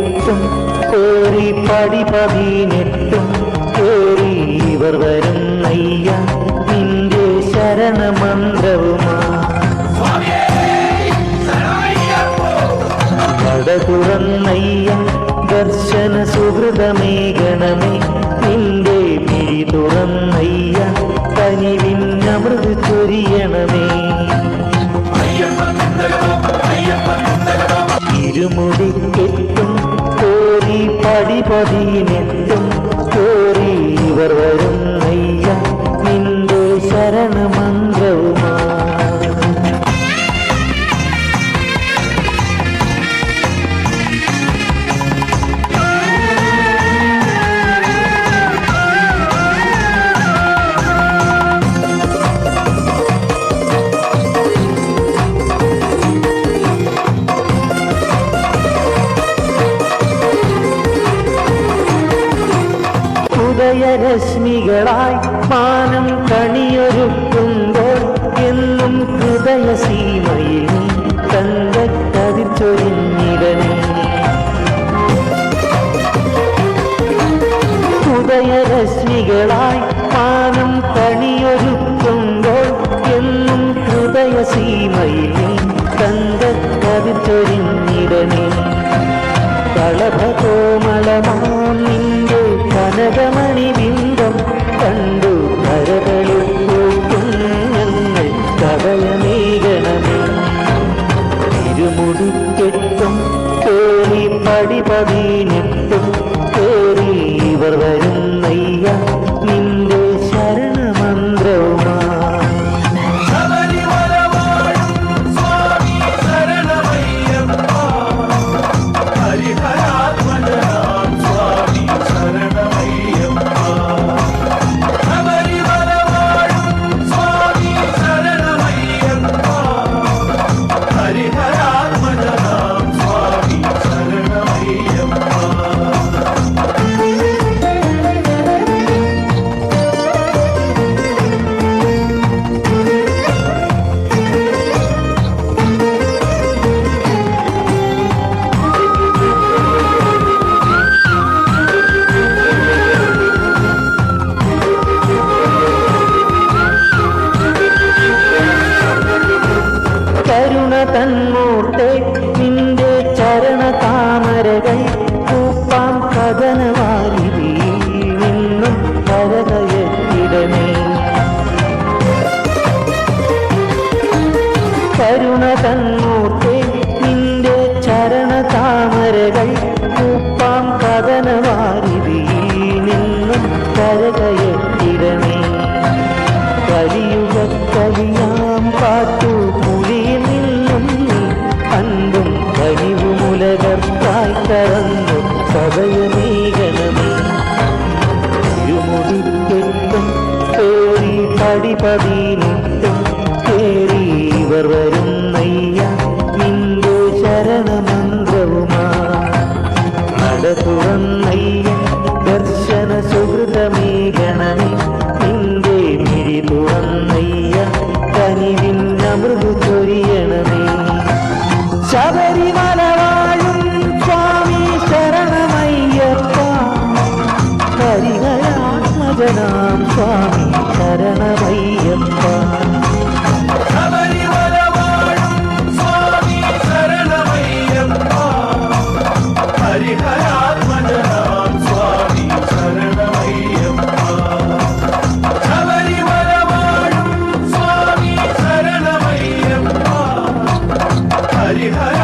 എട്ടും കോറി പടി പതിനെട്ടും കോറി ഇവർ വരും നയ്യ നിന്റെ ശരണമന്ത്രവുമാ. കടകുറന്നയ്യ ദർശന സുഹൃതമേ ഗണമേ. നിന്റെ പിഴി തുറന്നയ്യ. കനിവിൻ അമൃത് ചൊരിയണമേ. ഇരുമുടിക്ക് കോരി പടി ഇവർ ഉദയരശ്മികളായി മാനം കണിയൊരുക്കുമ്പോൾ എന്നും ഹൃദയസീമയിൽ ചൊരിഞ്ഞിടണേ ഉദയരശ്മികളായി ഇരുമുടിക്കെട്ടും കേറി പടി కరుణ తన్మ കറന്നു സദയമേകണമേ ഇരുമുടിക്കെട്ടും കേറി പടി പതിനെട്ടും കേറി ഇവർ വരുന്നയ്യ നിന്റെ ശരണമന്ത്രവുമാ. നട തുറന്നയ്യ ദർശന സുഹൃതമേകണമേ നിന്റെ മിഴി തുറന്നയ്യ കനിവിൻ ചൊരിയണമേ 위하여